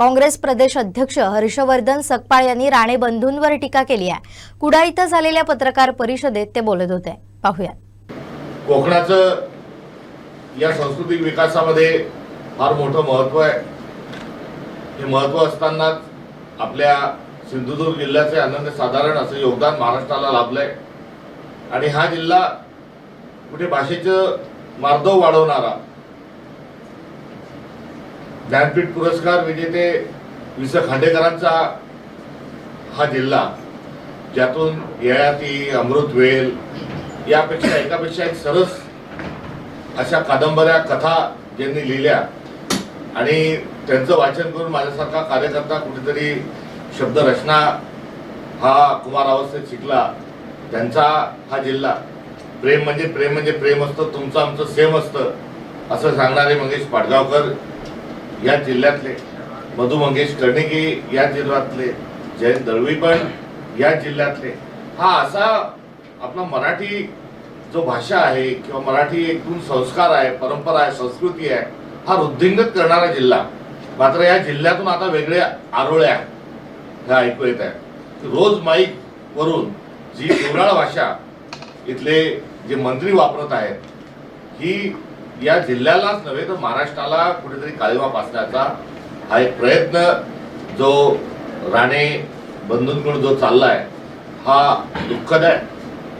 काँग्रेस प्रदेश अध्यक्ष हर्षवर्धन सकपाळ यांनी राणे बंधूंवर टीका केली आहे. कुडा इथं झालेल्या पत्रकार परिषदेत ते बोलत होते. पाहूया कोकणाचं या सांस्कृतिक विकासामध्ये फार मोठं महत्त्व आहे. हे महत्त्व असतानाच आपल्या सिंधुदुर्ग जिल्ह्याचे अनन्यसाधारण असं योगदान महाराष्ट्राला लाभलंय. आणि हा जिल्हा कुठे भाषेचं मार्दव वाढवणारा ज्ञानपीठ पुरस्कार विजेते वि स खांडेकरांचा हा जिल्हा ज्यातून ययाती अमृतवेल यापेक्षा एकापेक्षा एक सरस अशा कादंबऱ्या कथा ज्यांनी लिहिल्या. आणि त्यांचं वाचन करून माझ्यासारखा कार्यकर्ता कुठेतरी शब्दरचना हा कुमार अवस्थेत शिकला. त्यांचा हा जिल्हा. प्रेम म्हणजे प्रेम म्हणजे प्रेम असतं तुमचं आमचं सेम असतं असं सांगणारे मंगेश पाडगावकर या जिल्ह्यातले मधु मंगेश कर्णिकी या जिल्ह्यातले जयंत दळवी पण या जिल्ह्यातले. हा असा आपला मराठी जो भाषा आहे किंवा मराठी एकूण संस्कार आहे परंपरा आहे संस्कृती आहे हा वृद्धिंगत करणारा जिल्हा. मात्र या जिल्ह्यातून आता वेगळ्या आरोळ्या ह्या ऐकू येत आहे. रोज माईक वरून जी देवराळ भाषा इथले जे मंत्री वापरत आहेत ही या जिल्ह्यालाच नव्हे तर महाराष्ट्राला कुठेतरी काळीमा पासण्याचा हा एक प्रयत्न जो राणे बंधूंकडून जो चाललाय हा दुःखद आहे.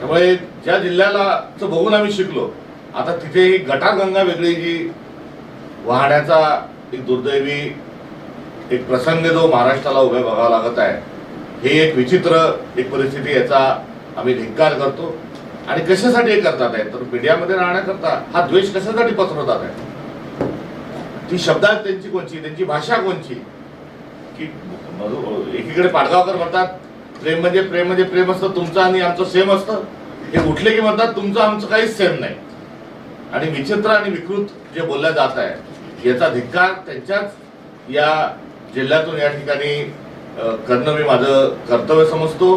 त्यामुळे ज्या जिल्ह्यालाचं बघून आम्ही शिकलो आता तिथे ही गटारगंगा वेगळी जी वाहण्याचा एक दुर्दैवी एक प्रसंग जो महाराष्ट्राला उभे बघावा लागत आहे हे एक विचित्र एक परिस्थिती याचा आम्ही धिक्कार करतो. आणि कशासाठी हे करतात आहे? तर मीडियामध्ये राहण्याकरता हा द्वेष कशासाठी पसरवतात आहे? ती शब्दात त्यांची कोणची? त्यांची भाषा कोणची? की एकीकडे पाडगावकर म्हणतात प्रेम म्हणजे प्रेम म्हणजे प्रेम असतं तुमचं आणि आमचं सेम असतं. हे उठले की म्हणतात तुमचं आमचं काहीच सेम नाही. आणि विचित्र आणि विकृत जे बोलल्या जात आहे याचा धिक्कार त्यांच्याच या जिल्ह्यातून या ठिकाणी करणं मी माझं कर्तव्य समजतो.